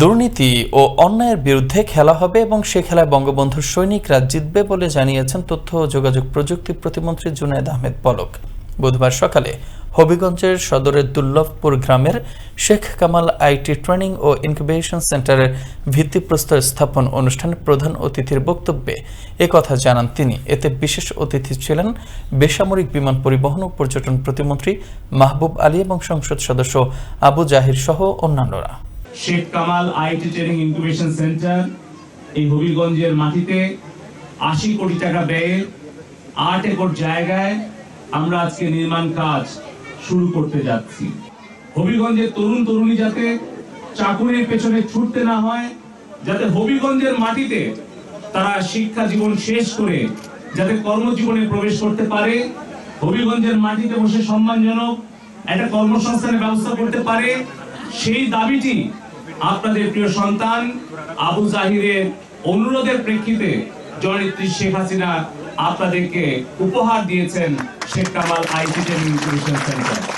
দুর্নীতি ও অন্যায়ের বিরুদ্ধে খেলা হবে এবং সে খেলায় বঙ্গবন্ধুর সৈনিকরা জিতবে বলে জানিয়েছেন তথ্য ও যোগাযোগ প্রযুক্তি প্রতিমন্ত্রী জুনায়দ আহমেদ পলক। বুধবার সকালে হবিগঞ্জের সদরের দুর্লভপুর গ্রামের শেখ কামাল আইটি ট্রেনিং ও ইনকিউবেশন সেন্টারের ভিত্তিপ্রস্তর স্থাপন অনুষ্ঠানে প্রধান অতিথির বক্তব্যে একথা জানান তিনি। এতে বিশেষ অতিথি ছিলেন বেসামরিক বিমান পরিবহন ও পর্যটন প্রতিমন্ত্রী মাহবুব আলী এবং সংসদ সদস্য আবু জাহির সহ অন্যান্যরা। Sheikh Kamal IT training incubation centre এই হবিগঞ্জের মাটিতে আশি কোটি টাকা ব্যয়ে আট একর জায়গায় আমরা আজকে নির্মাণ কাজ শুরু করতে যাচ্ছি। হবিগঞ্জের তরুণ তরুণী যাতে চাকুরির পেছনে ছুটতে না হয়, যাতে হবিগঞ্জের মাটিতে তারা শিক্ষা জীবন শেষ করে, যাতে কর্মজীবনে প্রবেশ করতে পারে, হবিগঞ্জের মাটিতে বসে সম্মানজনক একটা কর্মসংস্থানের ব্যবস্থা করতে পারে, সেই দাবিটি আপনাদের প্রিয় সন্তান, আবু জাহিরের অনুরোধের প্রেক্ষিতে জনিত্রী শেখ হাসিনা আপনাদেরকে উপহার দিয়েছেন Sheikh Kamal IT training centre.